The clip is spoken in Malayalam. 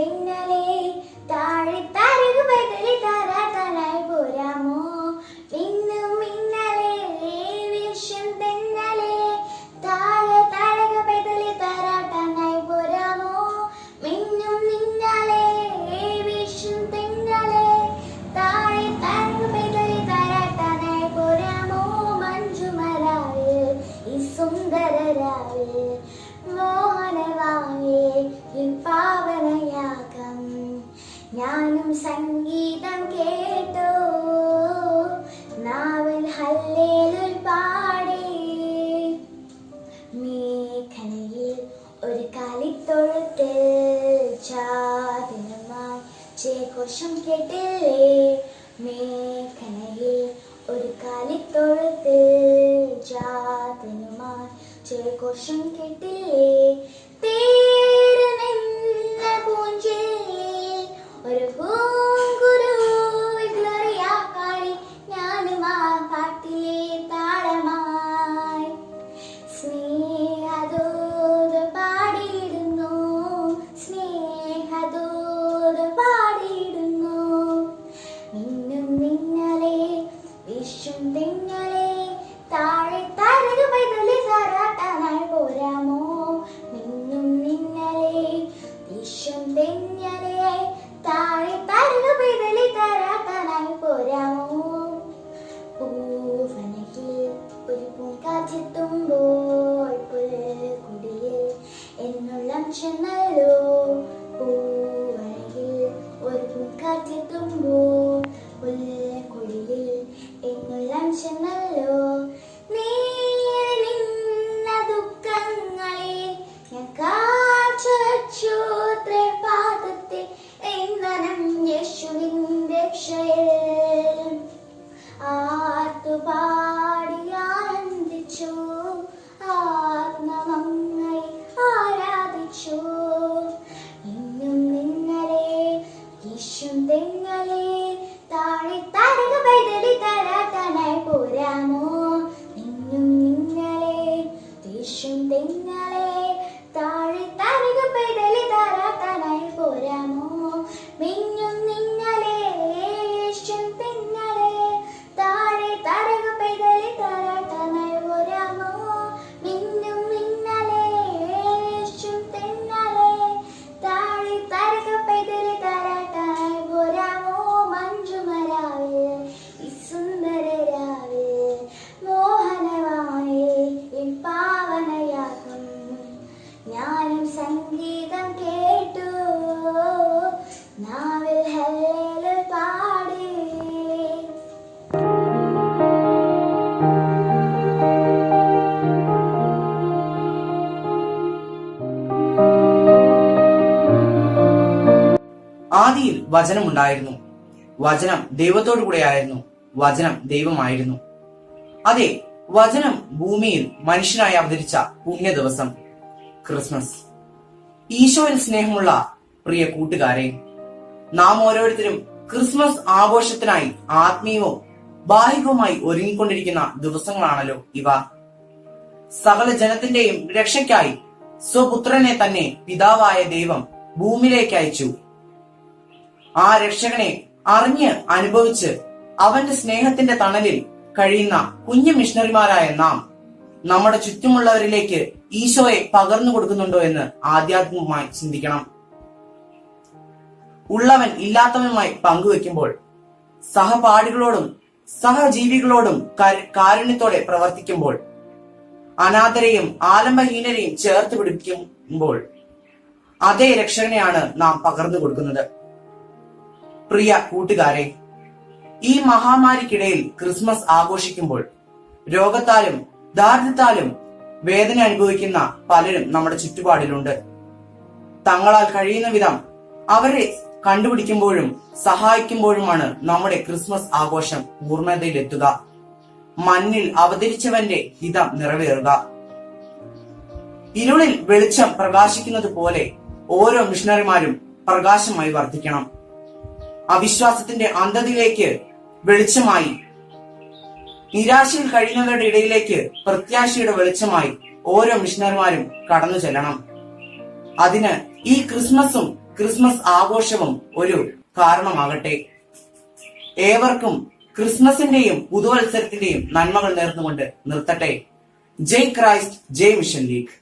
வெண்ணலே தாழித்த രാവിൽ മോഹനവായേ ഞാനും സംഗീതം കേട്ടു നാവൽ ഹല്ലേലുൽ പാടി. മേഖലയിൽ ഒരു കാലിത്തൊഴുത്തിൽ ചാതിനുമായി ചേഘോഷം കേട്ടില്ലേ? മേഖലയിൽ ചേകോശം കേട്ടില്ലേ വിഷും തിങ്ങലേ താഴെ തരക പിതലി തരാത്തനായി പോരാമോ? പൂവനയിൽ ഒരു പൂങ്കാറ്റെത്തുമ്പോൾ പുൽക്കുടിയിൽ എന്നുള്ള ചെന്നല്ലോ വചനം ഉണ്ടായിരുന്നു. വചനം ദൈവത്തോടു കൂടെ ആയിരുന്നു. വചനം ദൈവമായിരുന്നു. അതെ വചനം ഭൂമിയിൽ മനുഷ്യനായി അവതരിച്ച പുണ്യ ദിവസം ക്രിസ്മസ്. ഈശോയിൽ സ്നേഹമുള്ള പ്രിയ കൂട്ടുകാരെ നാം ഓരോരുത്തരും ക്രിസ്മസ് ആഘോഷത്തിനായി ആത്മീയവും ബാഹികവുമായി ഒരുങ്ങിക്കൊണ്ടിരിക്കുന്ന ദിവസങ്ങളാണല്ലോ ഇവ. സകല ജനത്തിന്റെയും രക്ഷയ്ക്കായി സ്വപുത്രനെ തന്നെ പിതാവായ ദൈവം ഭൂമിയിലേക്ക് അയച്ചു. ആ രക്ഷകനെ അറിഞ്ഞ് അനുഭവിച്ച് അവന്റെ സ്നേഹത്തിന്റെ തണലിൽ കഴിയുന്ന കുഞ്ഞു മിഷണറിമാരായ നാം നമ്മുടെ ചുറ്റുമുള്ളവരിലേക്ക് ഈശോയെ പകർന്നു കൊടുക്കുന്നുണ്ടോ എന്ന് ആധ്യാത്മികമായി ചിന്തിക്കണം. ഉള്ളവൻ ഇല്ലാത്തവനുമായി പങ്കുവെക്കുമ്പോൾ സഹപാഠികളോടും സഹജീവികളോടും കാരുണ്യത്തോടെ പ്രവർത്തിക്കുമ്പോൾ അനാഥരെയും ആലംബഹീനരെയും ചേർത്ത് പിടിക്കുമ്പോൾ അതേ രക്ഷകനെയാണ് നാം പകർന്നു കൊടുക്കുന്നത്. പ്രിയ കൂട്ടുകാരെ ഈ മഹാമാരിക്കിടയിൽ ക്രിസ്മസ് ആഘോഷിക്കുമ്പോൾ രോഗത്താലും ദാരിദ്ര്യത്താലും വേദന അനുഭവിക്കുന്ന പലരും നമ്മുടെ ചുറ്റുപാടിലുണ്ട്. തങ്ങളാൽ കഴിയുന്ന വിധം അവരെ കണ്ടുപിടിക്കുമ്പോഴും സഹായിക്കുമ്പോഴുമാണ് നമ്മുടെ ക്രിസ്മസ് ആഘോഷം പൂർണതയിലെത്തുക. മണ്ണിൽ അവതരിച്ചവന്റെ ഹിതം നിറവേറുക. ഇരുളിൽ വെളിച്ചം പ്രകാശിക്കുന്നത് പോലെ ഓരോ മിഷണറിമാരും പ്രകാശമായി വർദ്ധിക്കണം. അവിശ്വാസത്തിന്റെ അന്ധതയിലേക്ക് വെളിച്ചമായി. നിരാശയിൽ കഴിയുന്നവരുടെ ഇടയിലേക്ക് പ്രത്യാശയുടെ വെളിച്ചമായി ഓരോ മിഷണർമാരും കടന്നു ചെല്ലണം. അതിന് ഈ ക്രിസ്മസും ക്രിസ്മസ് ആഘോഷവും ഒരു കാരണമാകട്ടെ. ഏവർക്കും ക്രിസ്മസിന്റെയും പുതുവത്സരത്തിന്റെയും നന്മകൾ നേർന്നുകൊണ്ട് നിർത്തട്ടെ. ജയ് ക്രൈസ്റ്റ് ജയ് മിഷൻ ലീഗ്.